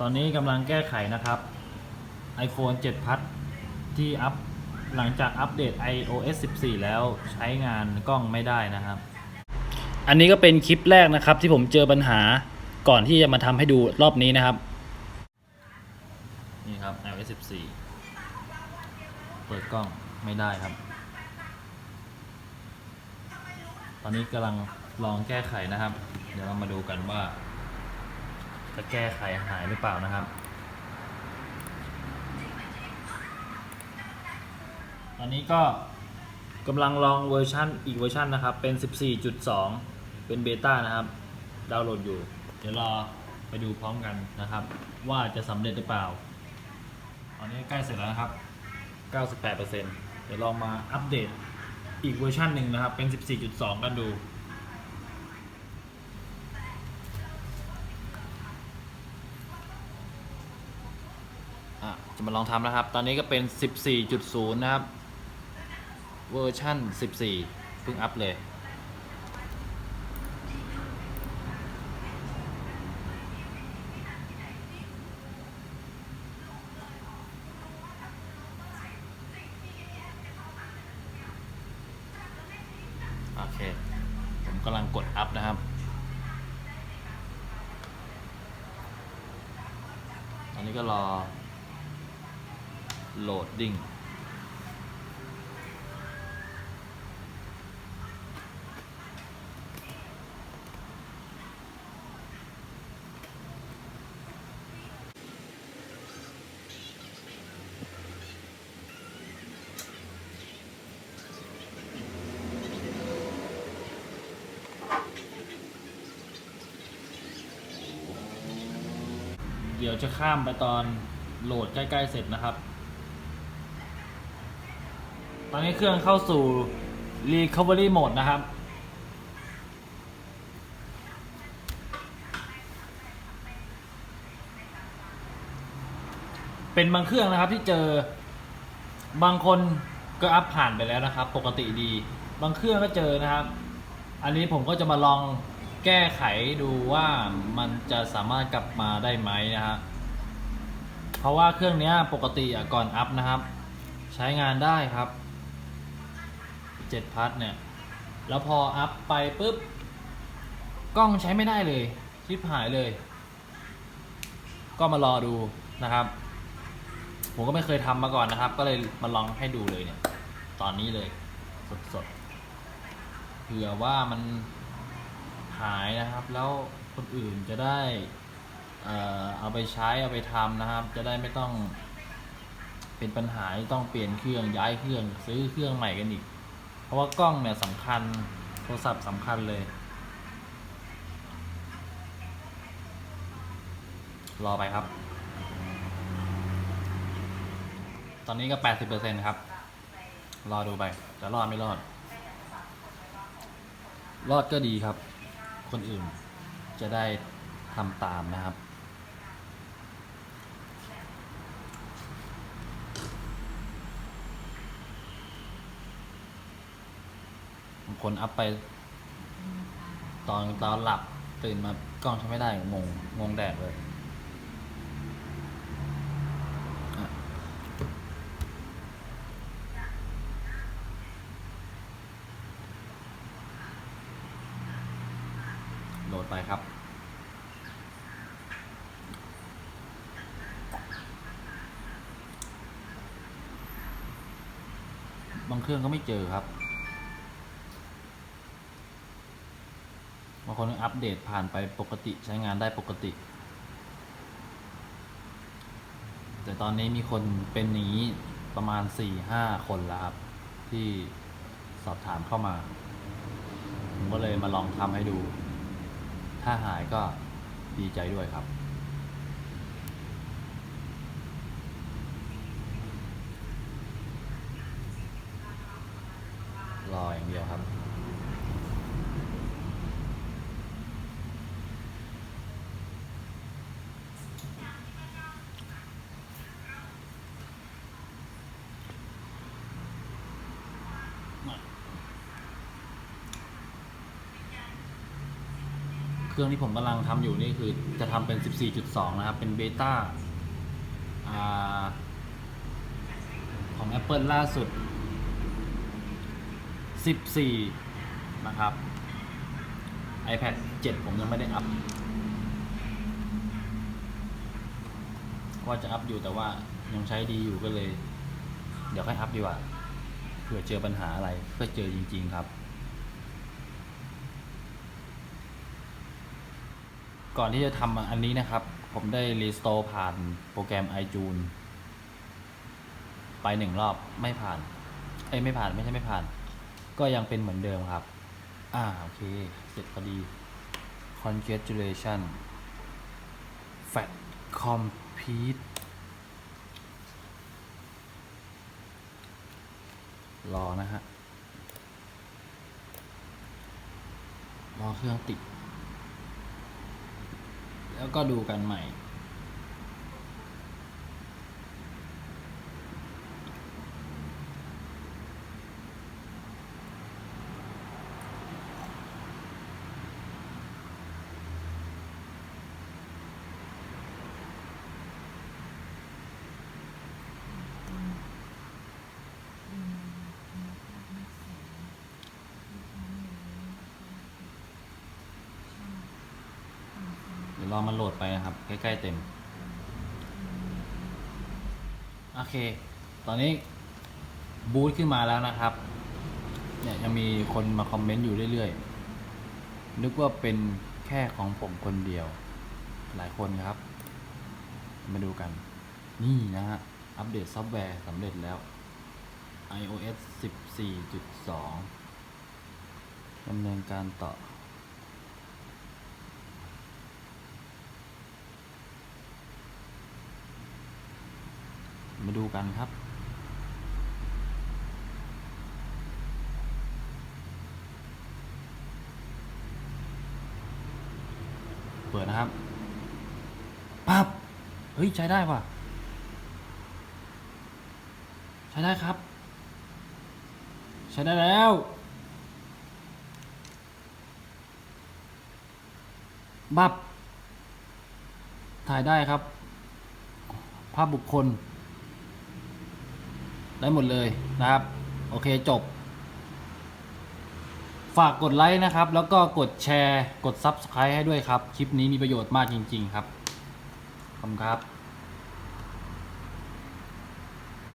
ตอนนี้กำลังแก้ไขนะครับ iPhone 7พัดที่อัพหลังจากอัปเดต iOS 14 แล้วใช้งานกล้องไม่ได้นะครับ อันนี้ก็เป็นคลิปแรกนะครับที่ผมเจอปัญหาก่อนที่จะมาทำให้ดูรอบนี้นะครับ นี่ครับ iOS 14 เปิดกล้องไม่ได้ครับ ตอนนี้กำลังลองแก้ไขนะครับ เดี๋ยวเรามาดูกันว่า จะแก้ไขหายหรือเปล่านะครับ ตอนนี้ก็กำลังลองเวอร์ชันอีกเวอร์ชันนะครับ เป็น 14.2 เป็นเบต้านะครับ ดาวน์โหลดอยู่ เดี๋ยวรอไปดูพร้อมกันนะครับ ว่าจะสำเร็จหรือเปล่าตอนนี้ใกล้เสร็จแล้วนะครับ 98%เดี๋ยวลองมาอัปเดตอีกเวอร์ชันหนึ่งนะครับ เป็น 14.2 กันดู อะ จะมาลองทำนะครับ ตอนนี้ก็เป็น 14.0 นะครับ เวอร์ชั่น 14 เพิ่งอัพเลยโอเค ผมกำลังกดอัพนะครับ ตอนนี้ก็รอ โหลดดิ้งเดี๋ยวจะข้ามไปตอนโหลดใกล้ ๆ เสร็จนะครับ ตอนนี้เครื่องเข้าสู่ Recovery Mode นะครับ เป็นบางเครื่องนะครับที่เจอบางคนก็อัพผ่านไปแล้วนะครับ ปกติดี บางเครื่องก็เจอนะครับ อันนี้ผมก็จะมาลองแก้ไขดูว่ามันจะสามารถกลับมาได้ไหมนะฮะเพราะว่าเครื่องนี้ปกติอะก่อนอัพนะครับ ใช้งานได้ครับ เจ็ดพัทเนี่ย แล้วพออัพไปปุ๊บ กล้องใช้ไม่ได้เลย ชิปหายเลย ก็มารอดูนะครับ ผมก็ไม่เคยทำมาก่อนนะครับ ก็เลยมาลองให้ดูเลยเนี่ย ตอนนี้เลย สดๆเผื่อว่ามันหายนะครับ แล้วคนอื่นจะได้เอ่อเอาไปใช้เอาไปทำนะครับ จะได้ไม่ต้องเป็นปัญหาที่ต้องเปลี่ยนเครื่องย้ายเครื่องซื้อเครื่องใหม่กันอีก ราะว่ากล้องเนี่ยสำคัญ โทรศัพท์สำคัญเลย รอไปครับ ตอนนี้ก็ 80%ครับ รอดูไป จะรอดไม่รอด รอดก็ดีครับ คนอื่นจะได้ทำตามนะครับ บาง คนอัพไป ตอนตอนหลับตื่นมากล้องใช้ไม่ได้งงงงแดดเลยโหลดไปครับบางเครื่องก็ไม่เจอครับ บางคนอัปเดตผ่านไปปกติใช้งานได้ปกติ แต่ตอนนี้มีคนเป็นอย่างนี้ประมาณสี่ห้าคนแล้วครับ ที่สอบถามเข้ามาผมก็เลยมาลองทำให้ดู ถ้าหายก็ดีใจด้วยครับ รออย่างเดียวครับ เครื่องที่ผมกำลังทำอยู่นี่คือจะทำเป็น 14.2 นะครับ เป็นเบต้าอ่าของ Apple ล่าสุด 14 นะครับ iPad 7 ผมยังไม่ได้อัพ ว่าจะอัพอยู่แต่ว่ายังใช้ดีอยู่ก็เลย เดี๋ยวค่อยอัพดีกว่า เผื่อเจอปัญหาอะไรก็เจอจริง ๆ ครับ ก่อนที่จะทำอันนี้นะครับ ผมได้รีสโตร์ผ่านโปรแกรม iTunes ไปหนึ่งรอบไม่ผ่านเอ้ยไม่ผ่านไม่ใช่ไม่ผ่าน ก็ยังเป็นเหมือนเดิมครับ อ่า โอเค เสร็จพอดี congratulation fat complete รอนะฮะ รอเครื่องติด แล้วก็ดูกันใหม่ รอมันโหลดไปนะครับ ใกล้ๆเต็ม โอเค ตอนนี้บูตขึ้นมาแล้วนะครับ เนี่ยยังมีคนมาคอมเมนต์อยู่เรื่อยๆ นึกว่าเป็นแค่ของผมคนเดียว หลายคนครับ มาดูกัน นี่นะฮะ อัปเดตซอฟต์แวร์สำเร็จแล้ว iOS 14.2ดำเนินการต่อ มาดูกันครับ เปิดนะครับปั๊บเฮ้ย ใช้ได้ป่ะ ใช้ได้ครับ ใช้ได้แล้วบับถ่ายได้ครับ ภาพบุคคล ได้หมดเลยนะครับ โอเคจบ ฝากกดไลค์นะครับ แล้วก็กดแชร์ กด Subscribe ให้ด้วยครับ คลิปนี้มีประโยชน์มากจริง ๆ ครับ ขอบคุณครับ